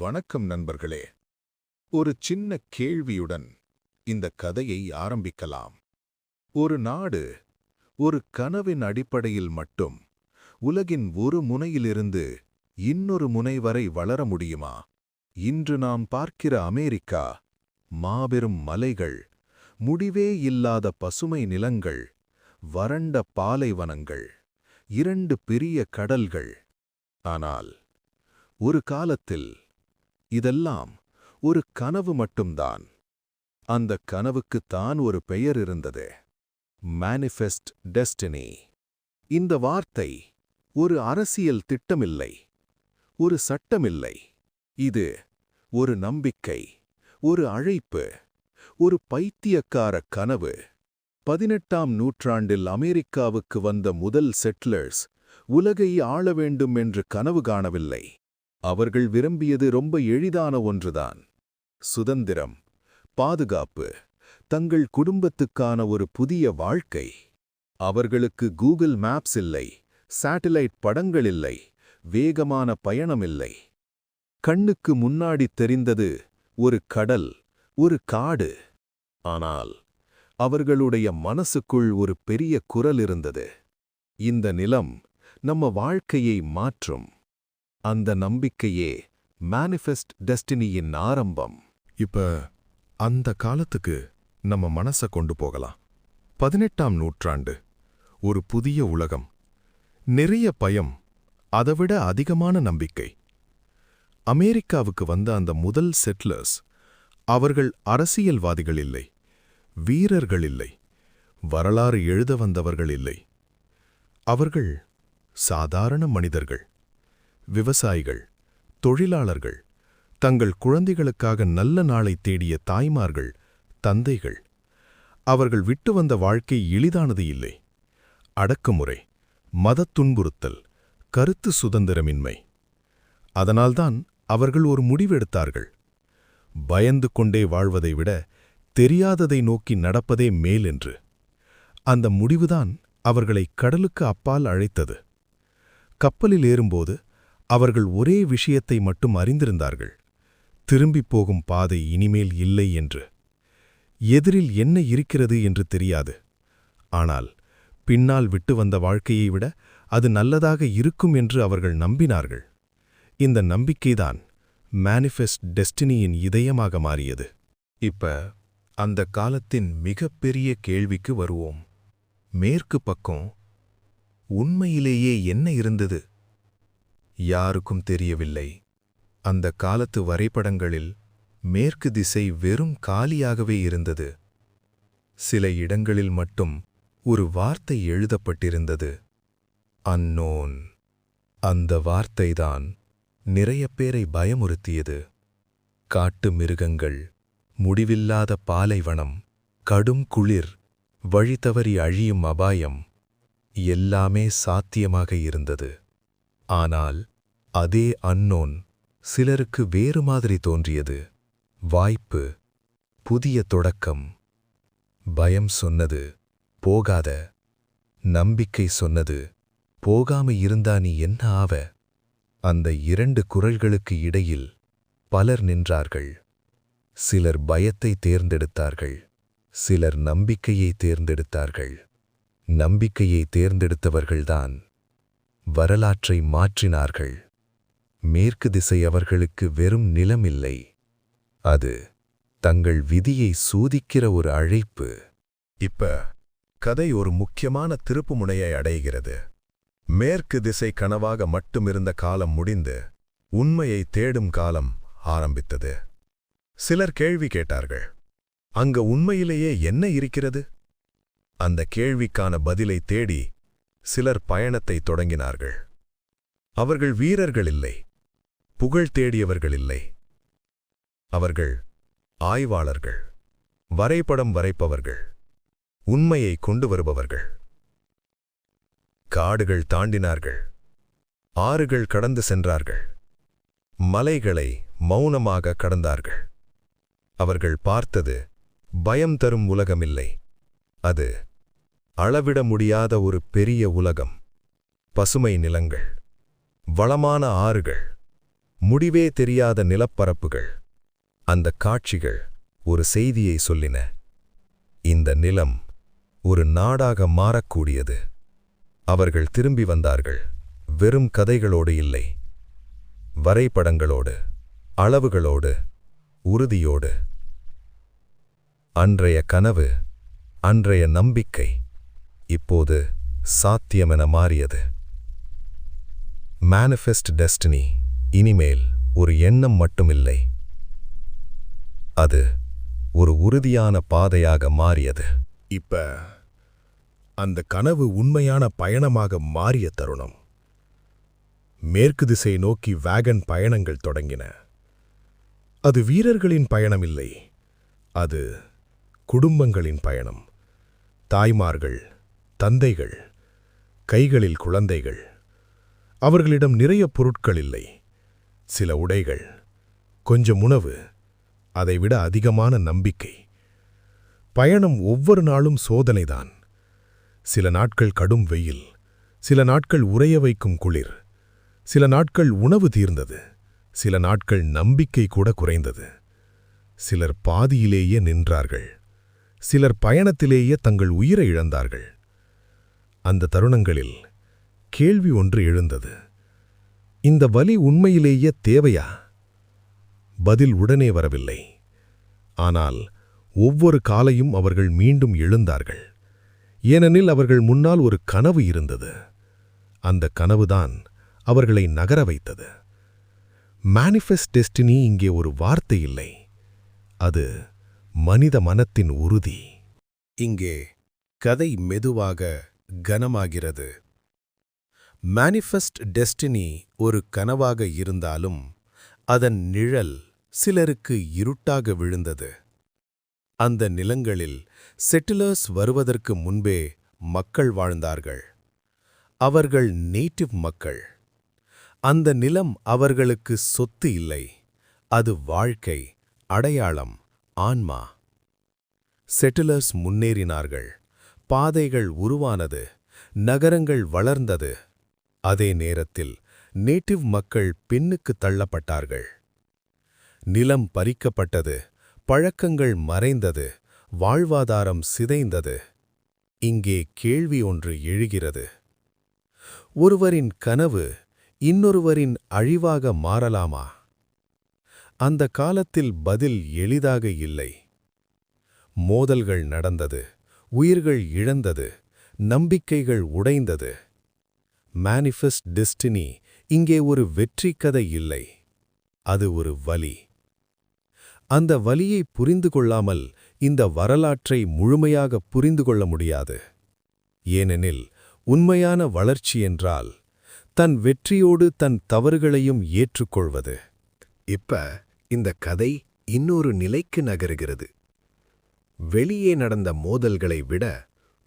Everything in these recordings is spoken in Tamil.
வணக்கம் நண்பர்களே. ஒரு சின்ன கேள்வியுடன் இந்த கதையை ஆரம்பிக்கலாம். ஒரு நாடு ஒரு கனவின் அடிப்படையில் மட்டும் உலகின் ஒரு முனையிலிருந்து இன்னொரு முனை வரை வளர முடியுமா? இன்று நாம் பார்க்கிற அமெரிக்கா மாபெரும் மலைகள் முடிவே இல்லாத பசுமை நிலங்கள் வறண்ட பாலைவனங்கள் இரண்டு பெரிய கடல்கள். ஆனால் ஒரு காலத்தில் இதெல்லாம் ஒரு கனவு மட்டும்தான். அந்த கனவுக்குத்தான் ஒரு பெயர் இருந்தது. மேனிஃபெஸ்ட் டெஸ்டினி இந்த வார்த்தை ஒரு அரசியல் திட்டமில்லை ஒரு சட்டமில்லை. இது ஒரு நம்பிக்கை ஒரு அழைப்பு ஒரு பைத்தியக்கார கனவு. பதினெட்டாம் நூற்றாண்டில் அமெரிக்காவுக்கு வந்த முதல் செட்லர்ஸ் உலகை ஆள வேண்டும் என்று கனவு காணவில்லை. அவர்கள் விரும்பியது ரொம்ப எளிதான ஒன்றுதான். சுதந்திரம் பாதுகாப்பு தங்கள் குடும்பத்துக்கான ஒரு புதிய வாழ்க்கை. அவர்களுக்கு கூகுள் மேப்ஸ் இல்லை சேட்டிலைட் படங்கள் இல்லை வேகமான பயணம் இல்லை. கண்ணுக்கு முன்னாடி தெரிந்தது ஒரு கடல் ஒரு காடு. ஆனால் அவர்களுடைய மனசுக்குள் ஒரு பெரிய குரல் இருந்தது. இந்த நிலம் நம்ம வாழ்க்கையை மாற்றும். அந்த நம்பிக்கையே மேனிஃபெஸ்ட் டெஸ்டினியின் ஆரம்பம். இப்ப அந்த காலத்துக்கு நம்ம மனசை கொண்டு போகலாம். பதினெட்டாம் நூற்றாண்டு ஒரு புதிய உலகம். நிறைய பயம் அதைவிட அதிகமான நம்பிக்கை. அமெரிக்காவுக்கு வந்த அந்த முதல் செட்லர்ஸ் அவர்கள் அரசியல்வாதிகள் இல்லை வீரர்கள் இல்லை வரலாறு எழுத வந்தவர்கள் இல்லை. அவர்கள் சாதாரண மனிதர்கள். விவசாயிகள் தொழிலாளர்கள் தங்கள் குழந்தைகளுக்காக நல்ல நாளை தேடிய தாய்மார்கள் தந்தைகள். அவர்கள் விட்டு வந்த வாழ்க்கை எளிதானது இல்லை. அடக்குமுறை மதத் துன்புறுத்தல் கருத்து சுதந்திரமின்மை. அதனால்தான் அவர்கள் ஒரு முடிவெடுத்தார்கள். பயந்து கொண்டே வாழ்வதை விட தெரியாததை நோக்கி நடப்பதே மேல் என்று. அந்த முடிவுதான் அவர்களை கடலுக்கு அப்பால் அழைத்தது. கப்பலில் ஏறும்போது அவர்கள் ஒரே விஷயத்தை மட்டும் அறிந்திருந்தார்கள். திரும்பிப் போகும் பாதை இனிமேல் இல்லை என்று. எதிரில் என்ன இருக்கிறது என்று தெரியாது. ஆனால் பின்னால் விட்டு வந்த வாழ்க்கையை விட அது நல்லதாக இருக்கும் என்று அவர்கள் நம்பினார்கள். இந்த நம்பிக்கைதான் மேனிஃபெஸ்ட் டெஸ்டினியின் இதயமாக மாறியது. இப்ப அந்த காலத்தின் மிகப்பெரிய கேள்விக்கு வருவோம். மேற்கு பக்கம் உண்மையிலேயே என்ன இருந்தது? யாருக்கும் தெரியவில்லை. அந்த காலத்து வரைபடங்களில் மேற்கு திசை வெறும் காலியாகவே இருந்தது. சில இடங்களில் மட்டும் ஒரு வார்த்தை எழுதப்பட்டிருந்தது. அன்னோன். அந்த வார்த்தைதான் நிறைய பேரை பயமுறுத்தியது. காட்டு மிருகங்கள் முடிவில்லாத பாலைவனம் கடும் குளிர் வழி தவறி அழியும் அபாயம் எல்லாமே சாத்தியமாக இருந்தது. ஆனால் அதே அன்னோன் சிலருக்கு வேறு மாதிரி தோன்றியது. வாய்ப்பு புதிய தொடக்கம். பயம் சொன்னது போகாத. நம்பிக்கை சொன்னது போகாம இருந்தா நீ என்ன ஆவ? அந்த இரண்டு குரல்களுக்கு இடையில் பலர் நின்றார்கள். சிலர் பயத்தை தேர்ந்தெடுத்தார்கள். சிலர் நம்பிக்கையை தேர்ந்தெடுத்தார்கள். நம்பிக்கையை தேர்ந்தெடுத்தவர்கள்தான் வரலாற்றை மாற்றினார்கள். மேற்கு திசை அவர்களுக்கு வெறும் நிலமில்லை. அது தங்கள் விதியை சூதிக்கிற ஒரு அழைப்பு. இப்ப கதை ஒரு முக்கியமான திருப்புமுனையை அடைகிறது. மேற்கு திசை கனவாக மட்டுமிருந்த காலம் முடிந்து உண்மையை தேடும் காலம் ஆரம்பித்தது. சிலர் கேள்வி கேட்டார்கள். அங்க உண்மையிலேயே என்ன இருக்கிறது? அந்த கேள்விக்கான பதிலை தேடி சிலர் பயணத்தை தொடங்கினார்கள். அவர்கள் வீரர்கள் இல்லை புகழ் தேடியவர்கள் இல்லை அவர்கள் ஆய்வாளர்கள். வரைபடம் வரைப்பவர்கள். உண்மையை கொண்டு வருபவர்கள். காடுகள் தாண்டினார்கள். ஆறுகள் கடந்து சென்றார்கள். மலைகளை மௌனமாக கடந்தார்கள். அவர்கள் பார்த்தது பயம் தரும் உலகமில்லை. அது அளவிட முடியாத ஒரு பெரிய உலகம். பசுமை நிலங்கள். வளமான ஆறுகள். முடிவே தெரியாத நிலப்பரப்புகள். அந்த காட்சிகள் ஒரு செய்தியை சொல்லின. இந்த நிலம் ஒரு நாடாக மாறக்கூடியது. அவர்கள் திரும்பி வந்தார்கள். வெறும் கதைகளோடு இல்லை. வரைபடங்களோடு அளவுகளோடு உறுதியோடு. அன்றைய கனவு அன்றைய நம்பிக்கை இப்போது சாத்தியமென மாறியது. மேனிஃபெஸ்ட் டெஸ்டினி இனிமேல் ஒரு எண்ணம் மட்டுமில்லை. அது ஒரு உறுதியான பாதையாக மாறியது. இப்ப அந்த கனவு உண்மையான பயணமாக மாறிய தருணம். மேற்கு திசை நோக்கி வேகன் பயணங்கள் தொடங்கின. அது வீரர்களின் பயணம் இல்லை அது குடும்பங்களின் பயணம். தாய்மார்கள் தந்தைகள் கைகளில் குழந்தைகள் அவர்களிடம் நிறைய பொருட்கள் இல்லை. சில உடைகள் கொஞ்சம் உணவு அதைவிட அதிகமான நம்பிக்கை. பயணம் ஒவ்வொரு நாளும் சோதனைதான். சில நாட்கள் கடும் வெயில் சில நாட்கள் உறைய வைக்கும் குளிர் சில நாட்கள் உணவு தீர்ந்தது சில நாட்கள் நம்பிக்கை கூட குறைந்தது. சிலர் பாதியிலேயே நின்றார்கள் சிலர் பயணத்திலேயே தங்கள் உயிரை இழந்தார்கள். அந்த தருணங்களில் கேள்வி ஒன்று எழுந்தது. இந்த வலி உண்மையிலேயே தேவையா? பதில் உடனே வரவில்லை. ஆனால் ஒவ்வொரு காலையும் அவர்கள் மீண்டும் எழுந்தார்கள். ஏனெனில் அவர்கள் முன்னால் ஒரு கனவு இருந்தது. அந்த கனவுதான் அவர்களை நகர வைத்தது. மேனிஃபெஸ்ட் டெஸ்டினி இங்கே ஒரு வார்த்தை இல்லை. அது மனித மனத்தின் உறுதி. இங்கே கதை மெதுவாக கனமாகிறது. மேனிஃபெஸ்ட் டெஸ்டினி ஒரு கனவாக இருந்தாலும் அதன் நிழல் சிலருக்கு இருட்டாக விழுந்தது. அந்த நிலங்களில் செட்டிலர்ஸ் வருவதற்கு முன்பே மக்கள் வாழ்ந்தார்கள். அவர்கள் நேட்டிவ் மக்கள். அந்த நிலம் அவர்களுக்கு சொத்து இல்லை. அது வாழ்க்கை அடையாளம் ஆன்மா. செட்டிலர்ஸ் முன்னேறினார்கள். பாதைகள் உருவானது நகரங்கள் வளர்ந்தது. அதே நேரத்தில் நேட்டிவ் மக்கள் பின்னுக்கு தள்ளப்பட்டார்கள். நிலம் பறிக்கப்பட்டது பழக்கங்கள் மறைந்தது வாழ்வாதாரம் சிதைந்தது. இங்கே கேள்வி ஒன்று எழுகிறது. ஒருவரின் கனவு இன்னொருவரின் அழிவாக மாறலாமா? அந்த காலத்தில் பதில் எளிதாக இல்லை. மோதல்கள் நடந்தது உயிர்கள் இழந்தது நம்பிக்கைகள் உடைந்தது. மேனிஃபெஸ்ட் டெஸ்டினி இங்கே ஒரு வெற்றி கதை இல்லை அது ஒரு வலி. அந்த வலியை புரிந்து கொள்ளாமல் இந்த வரலாற்றை முழுமையாக புரிந்து கொள்ள முடியாது. ஏனெனில் உண்மையான வளர்ச்சி என்றால் தன் வெற்றியோடு தன் தவறுகளையும் ஏற்றுக்கொள்வது. இப்ப இந்த கதை இன்னொரு நிலைக்கு நகருகிறது. வெளியே நடந்த மோதல்களை விட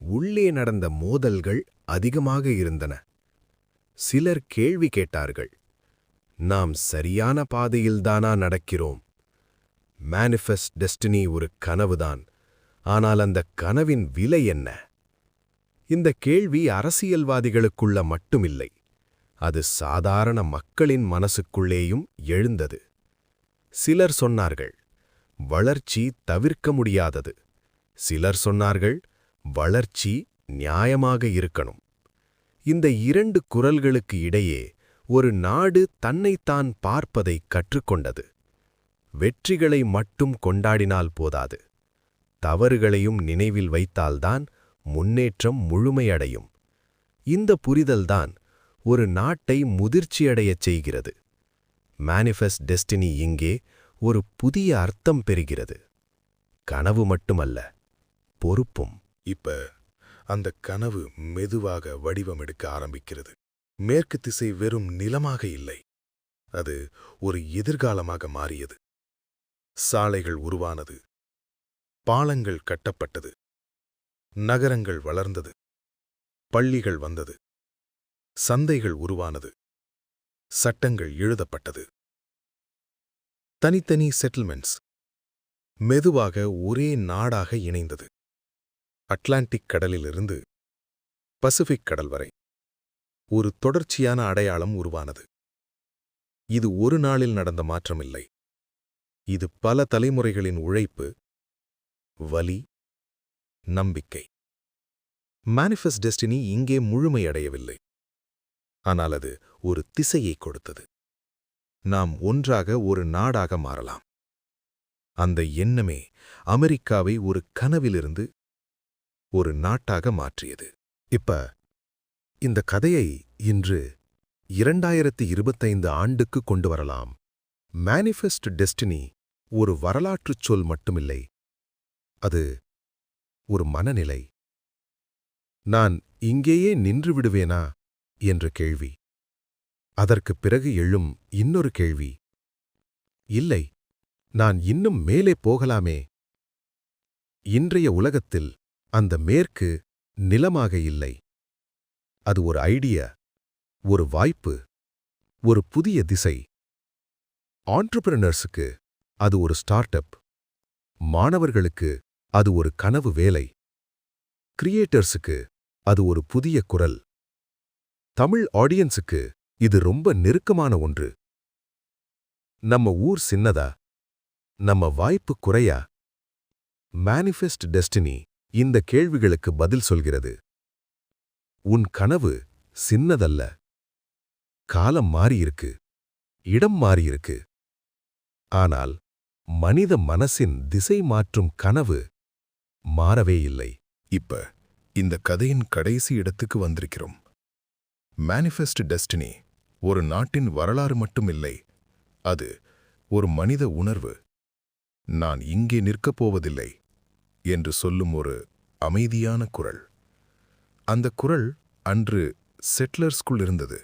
உள்ளே நடந்த மோதல்கள் அதிகமாக இருந்தன. சிலர் கேள்வி கேட்டார்கள் நாம் சரியான பாதையில்தானா நடக்கிறோம்? மேனிஃபெஸ்ட் டெஸ்டினி ஒரு கனவுதான் ஆனால் அந்த கனவின் விலை என்ன? இந்த கேள்வி அரசியல்வாதிகளுக்குள்ள மட்டுமில்லை அது சாதாரண மக்களின் மனசுக்குள்ளேயும் எழுந்தது. சிலர் சொன்னார்கள் வளர்ச்சி தவிர்க்க முடியாதது. சிலர் சொன்னார்கள் வளர்ச்சி நியாயமாக இருக்கணும். இந்த இரண்டு குரல்களுக்கு இடையே ஒரு நாடு தன்னைத்தான் பார்ப்பதை கற்றுக்கொண்டது. வெற்றிகளை மட்டும் கொண்டாடினால் போதாது. தவறுகளையும் நினைவில் வைத்தால்தான் முன்னேற்றம் முழுமையடையும். இந்த புரிதல்தான் ஒரு நாட்டை முதிர்ச்சியடையச் செய்கிறது. மேனிஃபெஸ்ட் டெஸ்டினி இங்கே ஒரு புதிய அர்த்தம் பெறுகிறது. கனவு மட்டுமல்ல பொறுப்பும். இப்ப அந்த கனவு மெதுவாக வடிவமெடுக்க ஆரம்பிக்கிறது. மேற்கு திசை வெறும் நிலமாக இல்லை. அது ஒரு எதிர்காலமாக மாறியது. சாலைகள் உருவானது. பாலங்கள் கட்டப்பட்டது. நகரங்கள் வளர்ந்தது. பள்ளிகள் வந்தது. சந்தைகள் உருவானது. சட்டங்கள் எழுதப்பட்டது. தனித்தனி செட்டில்மெண்ட்ஸ். மெதுவாக ஒரே நாடாக இணைந்தது. அட்லாண்டிக் கடலிலிருந்து பசிபிக் கடல் வரை. ஒரு தொடர்ச்சியான அடையாளம் உருவானது. இது ஒரு நாளில் நடந்த மாற்றமில்லை. இது பல தலைமுறைகளின் உழைப்பு வலி நம்பிக்கை. மேனிஃபெஸ்ட் டெஸ்டினி இங்கே முழுமையடையவில்லை. ஆனால் அது ஒரு திசையை கொடுத்தது. நாம் ஒன்றாக ஒரு நாடாக மாறலாம். அந்த எண்ணமே அமெரிக்காவை ஒரு கனவிலிருந்து ஒரு நாட்டாக மாற்றியது. இப்ப இந்த கதையை இன்று இரண்டாயிரத்தி இருபத்தைந்து ஆண்டுக்கு கொண்டு வரலாம். மேனிஃபெஸ்ட் டெஸ்டினி ஒரு வரலாற்றுச் சொல் மட்டுமில்லை. அது ஒரு மனநிலை. நான் இங்கேயே நின்று விடுவேனா? என்ற கேள்வி. அதற்குப் பிறகு எழும் இன்னொரு கேள்வி. இல்லை நான் இன்னும் மேலே போகலாமே. இன்றைய உலகத்தில் அந்த மேற்கு நிலமாக இல்லை. அது ஒரு ஐடியா ஒரு வாய்ப்பு ஒரு புதிய திசை. ஆண்டர்பிரினர்ஸுக்கு அது ஒரு ஸ்டார்ட் அப் மாணவர்களுக்கு அது ஒரு கனவு வேலை. கிரியேட்டர்ஸுக்கு அது ஒரு புதிய குரல். தமிழ் ஆடியன்ஸுக்கு இது ரொம்ப நெருக்கமான ஒன்று. நம்ம ஊர் சின்னதா? நம்ம வாய்ப்பு குறையா? மேனிஃபெஸ்ட் டெஸ்டினி இந்த கேள்விகளுக்கு பதில் சொல்கிறது. உன் கனவு சின்னதல்ல. காலம் மாறியிருக்கு. இடம் மாறியிருக்கு. ஆனால் மனித மனசின் திசை மாற்றும் கனவு மாறவே இல்லை. இப்ப இந்த கதையின் கடைசி இடத்துக்கு வந்திருக்கிறோம். மேனிஃபெஸ்ட் டெஸ்டினி ஒரு நாட்டின் வரலாறு மட்டுமில்லை. அது ஒரு மனித உணர்வு. நான் இங்கே நிற்கப் போவதில்லை என்று சொல்லும் ஒரு அமைதியான குரல். அந்த குரல் அன்று செட்லர்ஸ்குள் இருந்தது.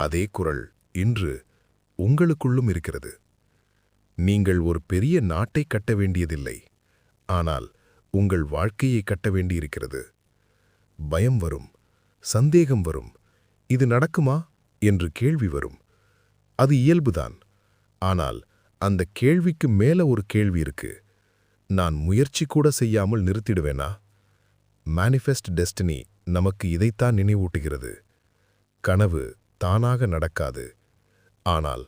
அதே குரல் இன்று உங்களுக்குள்ளும் இருக்கிறது. நீங்கள் ஒரு பெரிய நாட்டை கட்ட வேண்டியதில்லை. ஆனால் உங்கள் வாழ்க்கையை கட்ட வேண்டியிருக்கிறது. பயம் வரும். சந்தேகம் வரும். இது நடக்குமா? என்று கேள்வி வரும். அது இயல்புதான். ஆனால் அந்த கேள்விக்கு மேல ஒரு கேள்வி இருக்கு. நான் முயற்சி கூட செய்யாமல் நிறுத்திடுவேனா? மேனிஃபெஸ்ட் டெஸ்டினி நமக்கு இதைத்தான் நினைவூட்டுகிறது. கனவு தானாக நடக்காது. ஆனால்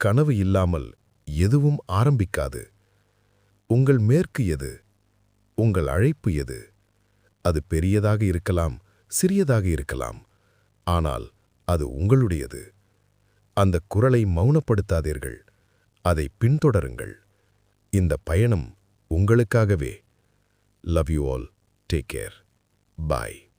கனவு இல்லாமல் எதுவும் ஆரம்பிக்காது. உங்கள் மேற்கு எது? உங்கள் அழைப்பு எது? அது பெரியதாக இருக்கலாம் சிறியதாக இருக்கலாம். ஆனால் அது உங்களுடையது. அந்த குரலை மௌனப்படுத்தாதீர்கள். அதை பின்தொடருங்கள். இந்த பயணம் உங்களுக்காகவே. Love you all take care bye